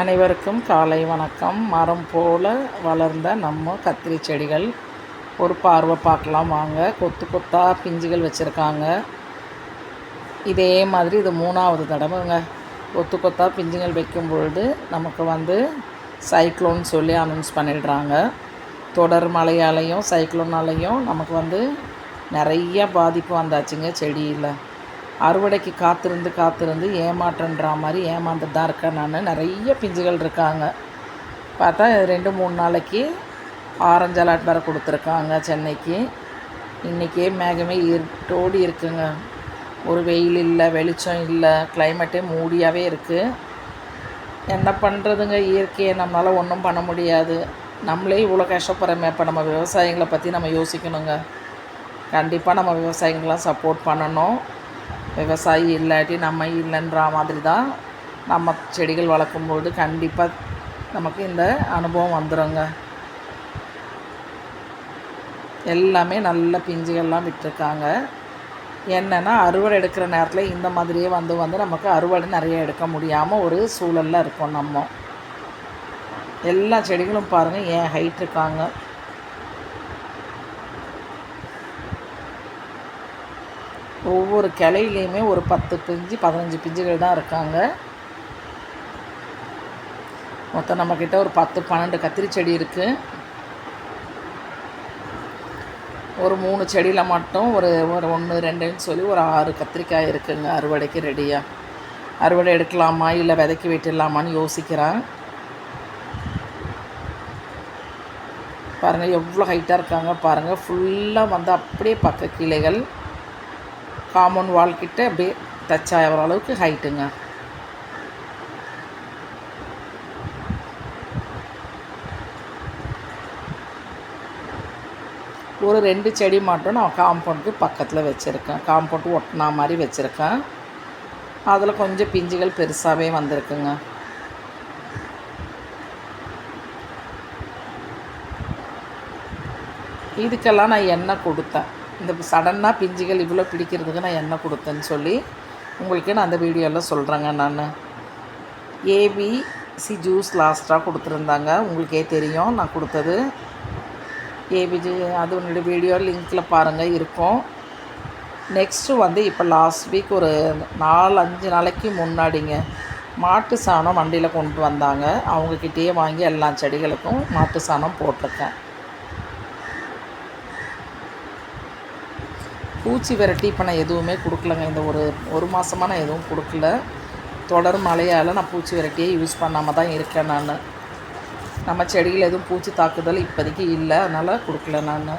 அனைவருக்கும் காலை வணக்கம். மரம் போல் வளர்ந்த நம்ம கத்திரி செடிகள். ஒரு பார்வை பார்க்கலாம் வாங்க. கொத்து கொத்தாக பிஞ்சுகள் வச்சுருக்காங்க. இதே மாதிரி இது மூணாவது தடவைங்க. கொத்து கொத்தாக பிஞ்சுகள் வைக்கும் பொழுது நமக்கு வந்து சைக்ளோன் சொல்லி அனௌன்ஸ் பண்ணிடுறாங்க. தொடர் மழையாலையும் சைக்ளோனாலையும் நமக்கு வந்து நிறைய பாதிப்பு வந்தாச்சுங்க செடியில். அறுவடைக்கு காத்திருந்து காத்திருந்து ஏமாற்றன்ற மாதிரி ஏமாந்துட்டு தான் இருக்கேன் நான். நிறைய பிஞ்சுகள் இருக்காங்க. பார்த்தா ரெண்டு மூணு நாளைக்கு ஆரஞ்சு அலர்ட் வேறு கொடுத்துருக்காங்க சென்னைக்கு. இன்றைக்கே மேகமே இருட்டோடி இருக்குங்க. ஒரு வெயில் இல்லை வெளிச்சம் இல்லை கிளைமேட்டே மூடியாகவே இருக்குது என்ன பண்ணுறதுங்க இயற்கையை நம்மளால் ஒன்றும் பண்ண முடியாது. நம்மளே இவ்வளோ கஷ்டப்படுறோமே இப்போ நம்ம விவசாயிகளை பற்றி நம்ம யோசிக்கணுங்க. கண்டிப்பாக நம்ம விவசாயிங்களாம் சப்போர்ட் பண்ணணும். விவசாயி இல்லாட்டி நம்ம இல்லைன்ற மாதிரி தான் நம்ம செடிகள் வளர்க்கும்போது கண்டிப்பாக நமக்கு இந்த அனுபவம் வந்துடுங்க எல்லாமே நல்ல பிஞ்சுகள்லாம் விட்டுருக்காங்க. என்னென்னா அறுவடை எடுக்கிற நேரத்தில் இந்த மாதிரியே வந்து வந்து நமக்கு அறுவடை நிறைய எடுக்க முடியாமல் ஒரு சூழலில் இருக்கும் நம்ம. எல்லா செடிகளும் பாருங்கள் ஏன் ஹைட் இருக்காங்க. ஒவ்வொரு கிளையிலையுமே ஒரு பத்து பிஞ்சு பதினஞ்சு பிஞ்சுகள் தான் இருக்காங்க. மொத்தம் நம்மக்கிட்ட ஒரு பத்து பன்னெண்டு கத்திரி செடி இருக்குது ஒரு மூணு செடியில் மட்டும் ஒரு ஒரு ஒன்று ரெண்டுன்னு சொல்லி ஒரு ஆறு கத்திரிக்காய் இருக்குங்க அறுவடைக்கு ரெடியாக அறுவடை எடுக்கலாமா இல்லை விதைக்கி விட்டுடலாமான்னு யோசிக்கிறேன். பாருங்கள் எவ்வளோ ஹைட்டாக இருக்காங்க பாருங்கள் ஃபுல்லாக வந்து அப்படியே பக்க கிளைகள். காம்பவுண்ட் வால் கிட்ட அப்படியே டச் ஆகிற அளவுக்கு ஹைட்டுங்க ஒரு ரெண்டு செடி மட்டும் நான் காம்பவுண்டுக்கு பக்கத்தில் வச்சுருக்கேன். காம்பவுண்ட் ஒட்டினா மாதிரி வச்சுருக்கேன். அதில் கொஞ்சம் பிஞ்சுகள் பெருசாகவே வந்திருக்குங்க. இதுக்கெல்லாம் நான் எண்ணெய் கொடுத்தேன். இந்த சடனாக பிஞ்சுகள் இவ்வளோ பிடிக்கிறதுக்கு நான் என்ன கொடுத்தேன்னு சொல்லி உங்களுக்கு நான் அந்த வீடியோவில் சொல்கிறேங்க நான். ஏபிசி ஜூஸ் லாஸ்ட்டாக கொடுத்துருந்தாங்க. உங்களுக்கே தெரியும் நான் கொடுத்தது. ஏபிஜி அது உன்னுடைய வீடியோ லிங்க்கில் பாருங்கள் இருக்கும். நெக்ஸ்ட்டு வந்து இப்போ லாஸ்ட் வீக் ஒரு நாலு அஞ்சு நாளைக்கு முன்னாடிங்க மாட்டு சாணம் வண்டியில் கொண்டு வந்தாங்க. அவங்கக்கிட்டேயே வாங்கி எல்லா செடிகளுக்கும் மாட்டு சாணம் போட்டிருக்கேன். பூச்சி விரட்டி இப்போ நான் எதுவுமே கொடுக்கலங்க. இந்த ஒரு ஒரு மாதமாக நான் எதுவும் கொடுக்கல. தொடர் மழையால் நான் பூச்சி விரட்டியே யூஸ் பண்ணாமல் தான் இருக்கேன் நான். நம்ம செடியில் எதுவும் பூச்சி தாக்குதல் இப்போதைக்கு இல்லை. அதனால் கொடுக்கல நான்.